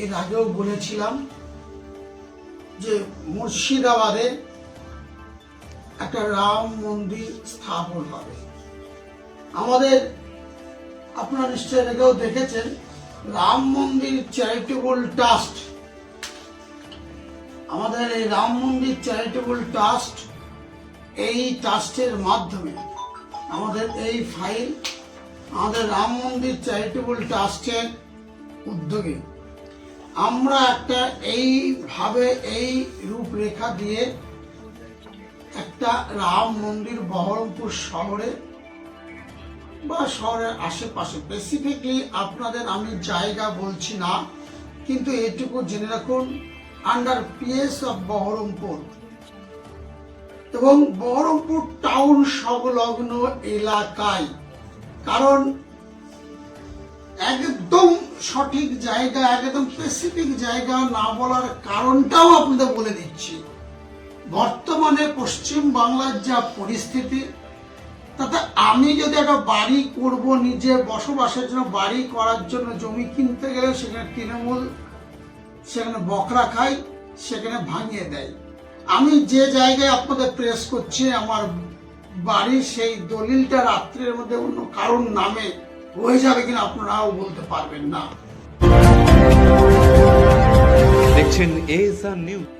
এর আগেও বলেছিলাম যে মুর্শিদাবাদে একটা রাম মন্দির স্থাপন হবে। আমাদের আপনারা নিশ্চয়ই এটাকেও দেখেছেন, রাম মন্দির চ্যারিটেবল ট্রাস্ট আমাদের এই রাম মন্দির চ্যারিটেবল ট্রাস্ট এই ট্রাস্টের মাধ্যমে আমাদের এই ফাইল আমাদের রাম মন্দির চ্যারিটেবল ট্রাস্টের উদ্যোগে আমরা একটা এইভাবে এই রূপরেখা দিয়ে একটা রাম মন্দির বহরমপুর শহরে বা শহরের আশেপাশে। স্পেসিফিকলি আপনাদের আমি জায়গা বলছি না, কিন্তু এটুকু জেনে রাখুন আন্ডার পিএস অফ বহরমপুর। এবং বহরমপুর টাউন সংলগ্ন এলাকায়, কারণ একদম সঠিক জায়গা, একদম স্পেসিফিক জায়গা না বলার কারণটাও আপনাদের বলে দিচ্ছি। বর্তমানে পশ্চিম বাংলার যা পরিস্থিতি, তাতে আমি যদি একটা বাড়ি করব নিজে বসবাসের জন্য, বাড়ি করার জন্য, জমি কিনতে গেলে সেখানে তৃণমূল, সেখানে বকরা খায়, সেখানে ভাঙিয়ে দেয়। আমি যে জায়গায় আপনাদের প্রেস করছি, আমার বাড়ি সেই দলিলটা রাত্রের মধ্যে অন্য কারণ নামে হয়ে যাবে কিনা আপনারাও বলতে পারবেন না। দেখছেন এএসআর নিউজ